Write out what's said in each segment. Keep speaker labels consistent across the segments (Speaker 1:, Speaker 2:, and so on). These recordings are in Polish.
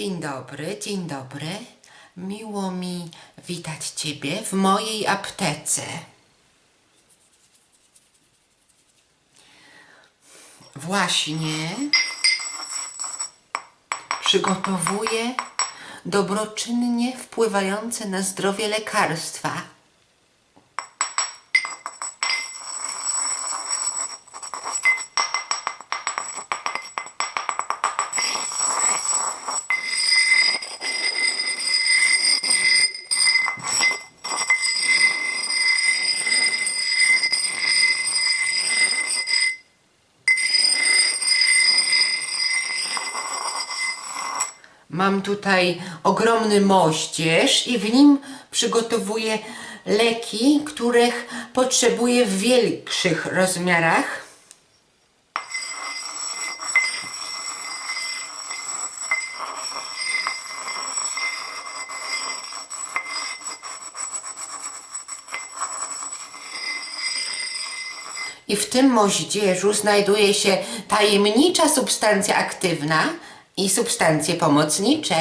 Speaker 1: Dzień dobry, dzień dobry. Miło mi witać Ciebie w mojej aptece. Właśnie przygotowuję dobroczynnie wpływające na zdrowie lekarstwa. Mam tutaj ogromny moździerz i w nim przygotowuję leki, których potrzebuję w większych rozmiarach. I w tym moździerzu znajduje się tajemnicza substancja aktywna i substancje pomocnicze.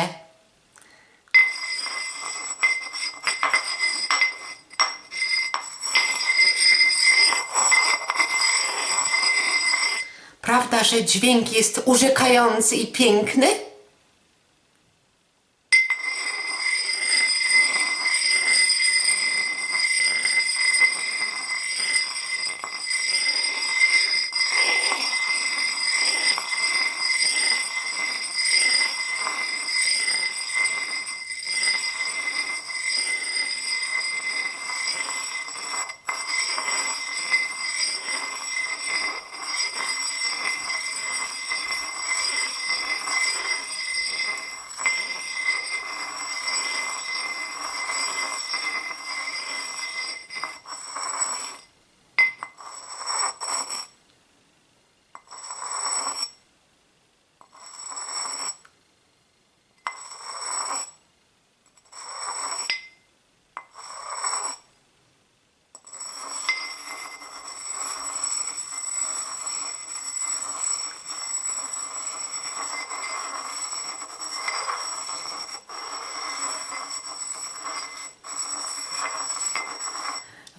Speaker 1: Prawda, że dźwięk jest urzekający i piękny?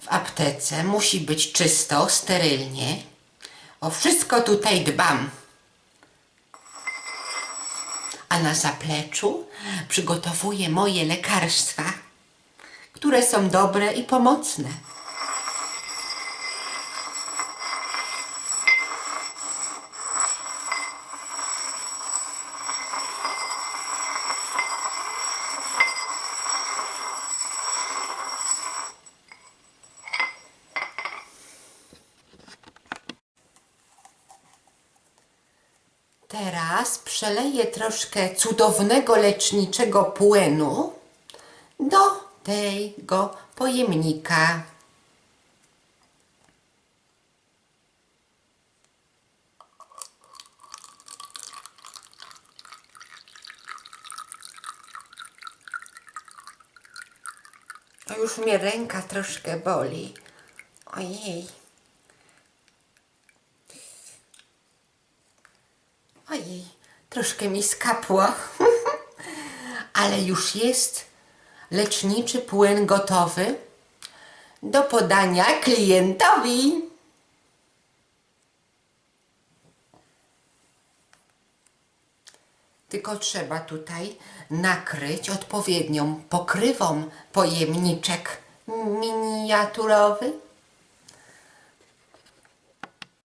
Speaker 1: W aptece musi być czysto, sterylnie. O wszystko tutaj dbam. A na zapleczu przygotowuję moje lekarstwa, które są dobre i pomocne. Teraz przeleję troszkę cudownego leczniczego płynu do tego pojemnika. Już mnie ręka troszkę boli. Ojej. Troszkę mi skapło. Ale już jest leczniczy płyn gotowy do podania klientowi. Tylko trzeba tutaj nakryć odpowiednią pokrywą pojemniczek miniaturowy.